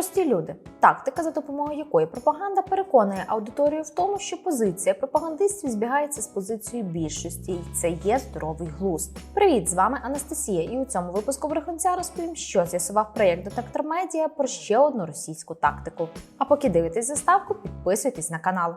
Прості люди, тактика, за допомогою якої пропаганда переконує аудиторію в тому, що позиція пропагандистів збігається з позицією більшості, і це є здоровий глузд. Привіт, з вами Анастасія, і у цьому випуску брехунця розповім, що з'ясував проєкт Детектор Медіа про ще одну російську тактику. А поки дивитесь заставку, підписуйтесь на канал.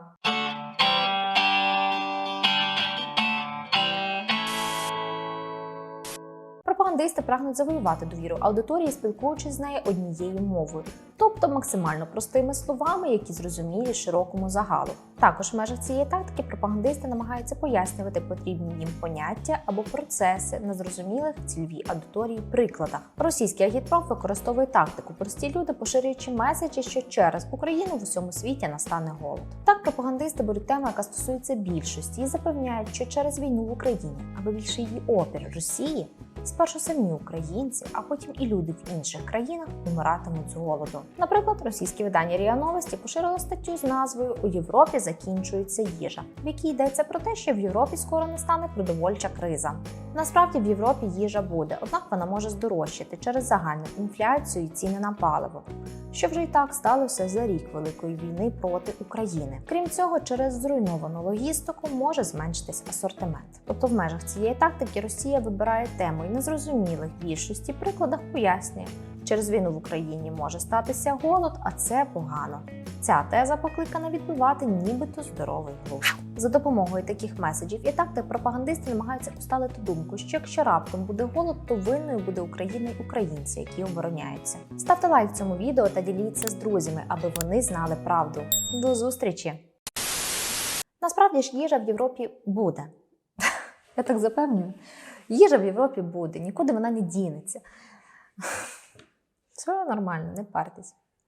Пропагандисти прагнуть завоювати довіру аудиторії, спілкуючись з нею однією мовою, тобто максимально простими словами, які зрозумілі широкому загалу. Також в межах цієї тактики пропагандисти намагаються пояснювати потрібні їм поняття або процеси на зрозумілих цільовій аудиторії прикладах. Російський агітпроп використовує тактику прості люди, поширюючи меседжі, що через Україну в усьому світі настане голод. Так пропагандисти беруть тему, яка стосується більшості, і запевняють, що через війну в Україні, аби більше її опір Росії, спершу самі українці, а потім і люди в інших країнах умиратимуть з голоду. Наприклад, російське видання РІА Новості поширило статтю з назвою У Європі закінчується їжа, в якій йдеться про те, що в Європі скоро настане продовольча криза. Насправді в Європі їжа буде, однак вона може здорожчати через загальну інфляцію і ціни на паливо, що вже й так сталося за рік великої війни проти України. Крім цього, через зруйновану логістику може зменшитись асортимент. Тобто, в межах цієї тактики Росія вибирає тему і незрозумілих більшості прикладах пояснює, через війну в Україні може статися голод, а це погано. Ця теза покликана відбивати нібито здоровий глузд. За допомогою таких меседжів і тактик пропагандисти намагаються усталити думку, що якщо раптом буде голод, то винною буде Україна й українці, які обороняються. Ставте лайк цьому відео та діліться з друзями, аби вони знали правду. До зустрічі! Насправді ж їжа в Європі буде. Я так запевнюю. Їжа в Європі буде, нікуди вона не дінеться. Все нормально, не партесь.